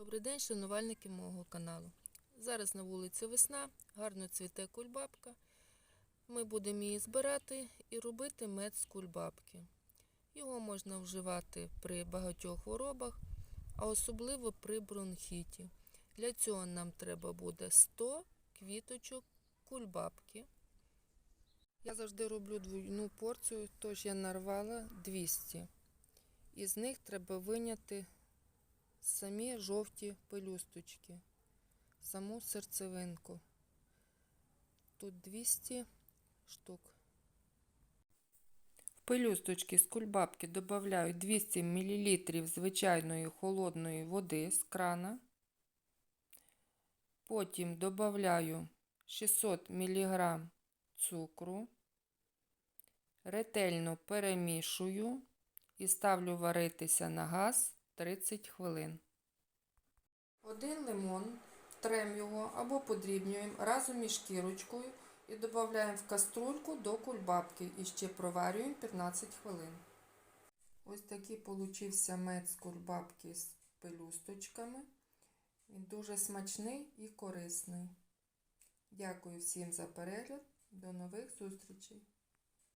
Добрий день, шанувальники мого каналу. Зараз на вулиці весна, гарно цвіте кульбабка. Ми будемо її збирати і робити мед з кульбабки. Його можна вживати при багатьох хворобах, а особливо при бронхіті. Для цього нам треба буде 100 квіточок кульбабки. Я завжди роблю двойну порцію, тож я нарвала 200. Із них треба виняти самі жовті пелюсточки, саму серцевинку. Тут 200 штук. В пелюсточки з кульбабки додаю 200 мл звичайної холодної води з крана. Потім додаю 600 мг цукру. Ретельно перемішую і ставлю варитися на газ 30 хвилин. Один лимон, трем його або подрібнюємо разом із шкірочкою і додаємо в каструльку до кульбабки і ще проварюємо 15 хвилин. Ось такий получився мед з кульбабки з пелюсточками. Він дуже смачний і корисний. Дякую всім за перегляд. До нових зустрічей!